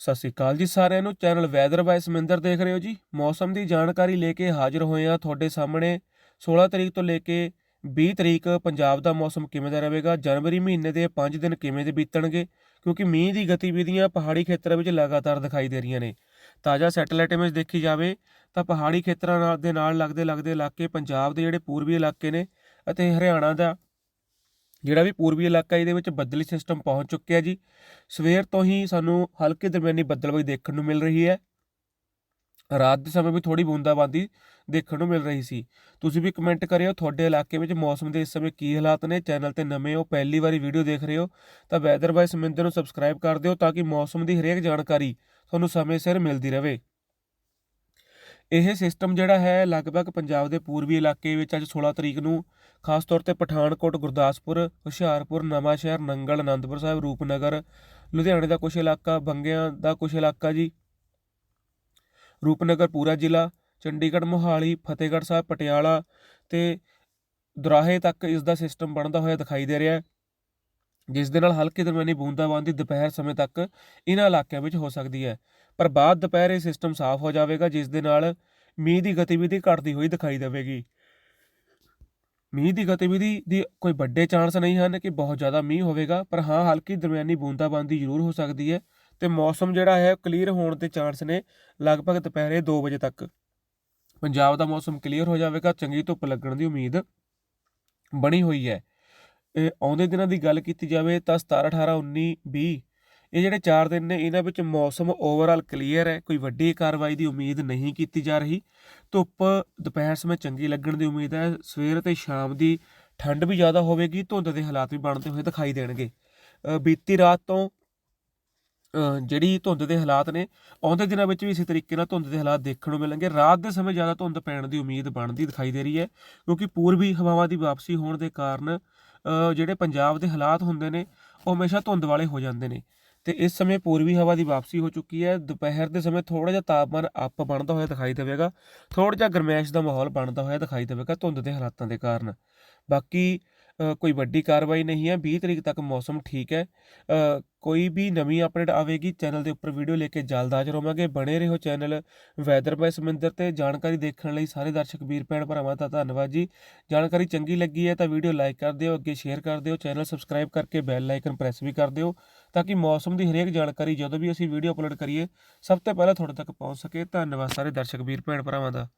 ਸਤਿ ਸ੍ਰੀ ਅਕਾਲ ਜੀ ਸਾਰਿਆਂ ਨੂੰ। ਚੈਨਲ ਵੈਦਰ ਬਾਈ ਸਮਿੰਦਰ ਦੇਖ ਰਹੇ ਹੋ ਜੀ। ਮੌਸਮ ਦੀ ਜਾਣਕਾਰੀ ਲੈ ਕੇ ਹਾਜ਼ਰ ਹੋਏ ਆ ਤੁਹਾਡੇ ਸਾਹਮਣੇ। 16 ਤਰੀਕ ਤੋਂ ਲੈ ਕੇ 20 ਤਰੀਕ ਪੰਜਾਬ ਦਾ ਮੌਸਮ ਕਿਵੇਂ ਦਾ ਰਹੇਗਾ? ਜਨਵਰੀ ਮਹੀਨੇ ਦੇ 5 ਦਿਨ ਕਿਵੇਂ ਦੇ ਬੀਤਣਗੇ? ਕਿਉਂਕਿ ਮੀਂਹ ਦੀ ਗਤੀਵਿਧੀਆਂ ਪਹਾੜੀ ਖੇਤਰਾਂ ਵਿੱਚ ਲਗਾਤਾਰ ਦਿਖਾਈ ਦੇ ਰਹੀਆਂ ਨੇ। ਤਾਜ਼ਾ ਸੈਟੇਲਾਈਟ ਇਮੇਜ ਦੇਖੀ ਜਾਵੇ ਤਾਂ ਪਹਾੜੀ ਖੇਤਰਾਂ ਨਾਲ ਦੇ ਨਾਲ ਲੱਗਦੇ ਲੱਗਦੇ ਇਲਾਕੇ ਪੰਜਾਬ ਦੇ ਜਿਹੜੇ ਪੂਰਬੀ ਇਲਾਕੇ ਨੇ ਅਤੇ ਹਰਿਆਣਾ ਦਾ ਜਿਹੜਾ ਵੀ ਪੂਰਬੀ ਇਲਾਕਾ ਇਹਦੇ ਵਿੱਚ ਬੱਦਲੀ ਸਿਸਟਮ ਪਹੁੰਚ ਚੁੱਕਿਆ ਜੀ। ਸਵੇਰ ਤੋਂ ਹੀ ਸਾਨੂੰ ਹਲਕੇ ਦਰਮਿਆਨੀ ਬੱਦਲਬਾਈ ਦੇਖਣ ਨੂੰ ਮਿਲ ਰਹੀ ਹੈ। ਰਾਤ ਦੇ ਸਮੇਂ ਵੀ ਥੋੜੀ ਬੂੰਦਾਬਾਂਦੀ ਦੇਖਣ ਨੂੰ ਮਿਲ ਰਹੀ ਸੀ। ਤੁਸੀਂ ਵੀ ਕਮੈਂਟ ਕਰਿਓ ਤੁਹਾਡੇ ਇਲਾਕੇ ਵਿੱਚ ਮੌਸਮ ਦੇ ਇਸ ਸਮੇਂ ਕੀ ਹਾਲਾਤ ਨੇ। ਚੈਨਲ ਤੇ ਨਵੇਂ ਹੋ, ਪਹਿਲੀ ਵਾਰੀ ਵੀਡੀਓ ਦੇਖ ਰਹੇ ਹੋ, ਤਾਂ ਵੈਦਰ ਬਾਈ ਸਮਿੰਦਰ ਨੂੰ ਸਬਸਕ੍ਰਾਈਬ ਕਰ ਦਿਓ ਤਾਂ ਕਿ ਮੌਸਮ ਦੀ ਹਰੇਕ ਜਾਣਕਾਰੀ ਤੁਹਾਨੂੰ ਸਮੇਂ ਸਿਰ ਮਿਲਦੀ ਰਹੇ। ਇਹ ਸਿਸਟਮ ਜਿਹੜਾ ਹੈ ਲਗਭਗ ਪੰਜਾਬ ਦੇ ਪੂਰਬੀ ਇਲਾਕੇ ਵਿੱਚ ਅੱਜ 16 ਤਰੀਕ ਨੂੰ, ਖਾਸ ਤੌਰ ਤੇ ਪਠਾਨਕੋਟ, ਗੁਰਦਾਸਪੁਰ, ਹੁਸ਼ਿਆਰਪੁਰ, ਨਵਾਂਸ਼ਹਿਰ, ਨੰਗਲ, ਅਨੰਦਪੁਰ ਸਾਹਿਬ, ਰੂਪਨਗਰ, ਲੁਧਿਆਣੇ ਦਾ ਕੁਝ ਇਲਾਕਾ, ਬੰਗਿਆਂ ਦਾ ਕੁਝ ਇਲਾਕਾ ਜੀ। ਰੂਪਨਗਰ, ਪੂਰਾ ਜ਼ਿਲ੍ਹਾ, ਚੰਡੀਗੜ੍ਹ, ਮੋਹਾਲੀ, ਫਤਿਹਗੜ੍ਹ ਸਾਹਿਬ, ਪਟਿਆਲਾ ਤੇ ਦੁਰਾਹੇ ਤੱਕ ਇਸ ਦਾ ਸਿਸਟਮ ਬਣਦਾ ਹੋਇਆ ਦਿਖਾਈ ਦੇ ਰਿਹਾ ਹੈ। ਜਿਸ ਦੇ ਨਾਲ ਹਲਕੀ ਦਰਮਿਆਨੀ ਬੂੰਦਾਬਾਂਦੀ ਦੁਪਹਿਰ ਸਮੇਂ ਤੱਕ ਇਹਨਾਂ ਇਲਾਕਿਆਂ ਵਿੱਚ ਹੋ ਸਕਦੀ ਹੈ। ਪਰ ਬਾਅਦ ਦੁਪਹਿਰ ਇਹ ਸਿਸਟਮ ਸਾਫ਼ ਹੋ ਜਾਵੇਗਾ, ਜਿਸ ਦੇ ਨਾਲ ਮੀਂਹ ਦੀ ਗਤੀਵਿਧੀ ਘਟਦੀ ਹੋਈ ਦਿਖਾਈ ਦੇਵੇਗੀ। ਮੀਂਹ ਦੀ ਗਤੀਵਿਧੀ ਦੀ ਕੋਈ ਵੱਡੇ ਚਾਂਸ ਨਹੀਂ ਹਨ ਕਿ ਬਹੁਤ ਜ਼ਿਆਦਾ ਮੀਂਹ ਹੋਵੇਗਾ, ਪਰ ਹਾਂ, ਹਲਕੀ ਦਰਮਿਆਨੀ ਬੂੰਦਾਬਾਂਦੀ ਜ਼ਰੂਰ ਹੋ ਸਕਦੀ ਹੈ ਤੇ ਮੌਸਮ ਜਿਹੜਾ ਹੈ ਕਲੀਅਰ ਹੋਣ ਦੇ ਚਾਂਸ ਨੇ ਲਗਭਗ ਦੁਪਹਿਰੇ 2 ਵਜੇ ਤੱਕ। ਪੰਜਾਬ ਦਾ ਮੌਸਮ ਕਲੀਅਰ ਹੋ ਜਾਵੇਗਾ, ਚੰਗੀ ਧੁੱਪ ਲੱਗਣ ਦੀ ਉਮੀਦ ਬਣੀ ਹੋਈ ਹੈ। ਆਉਂਦੇ ਦਿਨਾਂ ਦੀ ਗੱਲ ਕੀਤੀ ਜਾਵੇ ਤਾਂ 17 18 19 20 ਇਹ ਜਿਹੜੇ 4 ਦਿਨ ਨੇ, ਇਹਨਾਂ ਵਿੱਚ ਮੌਸਮ ਓਵਰਆਲ ਕਲੀਅਰ ਹੈ, ਕੋਈ ਵੱਡੀ ਕਾਰਵਾਈ ਦੀ ਉਮੀਦ ਨਹੀਂ ਕੀਤੀ ਜਾ ਰਹੀ। ਧੁੱਪ ਦੁਪਹਿਰ ਸਮੇਂ ਚੰਗੀ ਲੱਗਣ ਦੀ ਉਮੀਦ ਹੈ, ਸਵੇਰ ਤੇ ਸ਼ਾਮ ਦੀ ਠੰਡ ਵੀ ਜ਼ਿਆਦਾ ਹੋਵੇਗੀ, ਧੁੰਦ ਦੇ ਹਾਲਾਤ ਵੀ ਬਣਦੇ ਹੋਏ ਦਿਖਾਈ ਦੇਣਗੇ। ਬੀਤੀ ਰਾਤ ਤੋਂ ਜਿਹੜੀ ਧੁੰਦ ਦੇ ਹਾਲਾਤ ਨੇ, ਆਉਂਦੇ ਦਿਨਾਂ ਵਿੱਚ ਵੀ ਇਸੇ ਤਰੀਕੇ ਨਾਲ ਧੁੰਦ ਦੇ ਹਾਲਾਤ ਦੇਖਣ ਨੂੰ ਮਿਲਣਗੇ। ਰਾਤ ਦੇ ਸਮੇਂ ਜ਼ਿਆਦਾ ਧੁੰਦ ਪੈਣ ਦੀ ਉਮੀਦ ਬਣਦੀ ਦਿਖਾਈ ਦੇ ਰਹੀ ਹੈ, ਕਿਉਂਕਿ ਪੂਰਬੀ ਹਵਾਵਾਂ ਦੀ ਵਾਪਸੀ ਹੋਣ ਦੇ ਕਾਰਨ ਜਿਹੜੇ ਪੰਜਾਬ ਦੇ ਹਾਲਾਤ ਹੁੰਦੇ ਨੇ, ਉਹ ਹਮੇਸ਼ਾ ਧੁੰਦ ਵਾਲੇ ਹੋ ਜਾਂਦੇ ਨੇ। ਤੇ ਇਸ ਸਮੇਂ ਪੂਰਬੀ ਹਵਾ ਦੀ ਵਾਪਸੀ ਹੋ ਚੁੱਕੀ ਹੈ। ਦੁਪਹਿਰ ਦੇ ਸਮੇਂ ਥੋੜਾ ਜਿਹਾ ਤਾਪਮਾਨ ਅਪ ਬਣਦਾ ਹੋਇਆ ਦਿਖਾਈ ਦੇਵੇਗਾ। ਥੋੜਾ ਜਿਹਾ ਗਰਮੈਸ਼ ਦਾ ਮਾਹੌਲ ਬਣਦਾ ਹੋਇਆ ਦਿਖਾਈ ਦੇਵੇਗਾ ਧੁੰਦ ਦੇ ਹਾਲਾਤਾਂ ਦੇ ਕਾਰਨ। ਬਾਕੀ ਕੋਈ ਵੱਡੀ ਕਾਰਵਾਈ ਨਹੀਂ ਹੈ। 20 ਤਰੀਕ ਤੱਕ ਮੌਸਮ ਠੀਕ ਹੈ। ਕੋਈ ਵੀ ਨਵੀਂ ਅਪਡੇਟ ਆਵੇਗੀ, ਚੈਨਲ ਦੇ ਉੱਪਰ ਵੀਡੀਓ ਲੈ ਕੇ ਜਲਦ ਹਾਜ਼ਰ ਹੋਵਾਂਗੇ ਬਣੇ ਰਹੋ ਚੈਨਲ ਵੈਦਰ ਬਾਈ ਸਮਿੰਦਰ ਤੇ। ਜਾਣਕਾਰੀ ਦੇਖਣ ਲਈ ਸਾਰੇ ਦਰਸ਼ਕ, ਵੀਰ, ਭੈਣ, ਭਰਾਵਾਂ ਦਾ ਧੰਨਵਾਦ ਜੀ। ਜਾਣਕਾਰੀ ਚੰਗੀ ਲੱਗੀ ਹੈ ਤਾਂ ਵੀਡੀਓ ਲਾਈਕ ਕਰ ਦਿਓ, ਅੱਗੇ ਸ਼ੇਅਰ ਕਰ ਦਿਓ। ਚੈਨਲ ਸਬਸਕ੍ਰਾਈਬ ਕਰਕੇ ਬੈਲ ਆਈਕਨ ਪ੍ਰੈਸ ਵੀ ਕਰ ਦਿਓ ਤਾਂ ਕਿ ਮੌਸਮ ਦੀ ਹਰੇਕ ਜਾਣਕਾਰੀ ਜਦੋਂ ਵੀ ਅਸੀਂ ਵੀਡੀਓ ਅਪਲੋਡ ਕਰੀਏ, ਸਭ ਤੋਂ ਪਹਿਲਾਂ ਤੁਹਾਡੇ ਤੱਕ ਪਹੁੰਚ ਸਕੇ। ਧੰਨਵਾਦ ਸਾਰੇ ਦਰਸ਼ਕ, ਵੀਰ, ਭੈਣ, ਭਰਾਵਾਂ ਦਾ।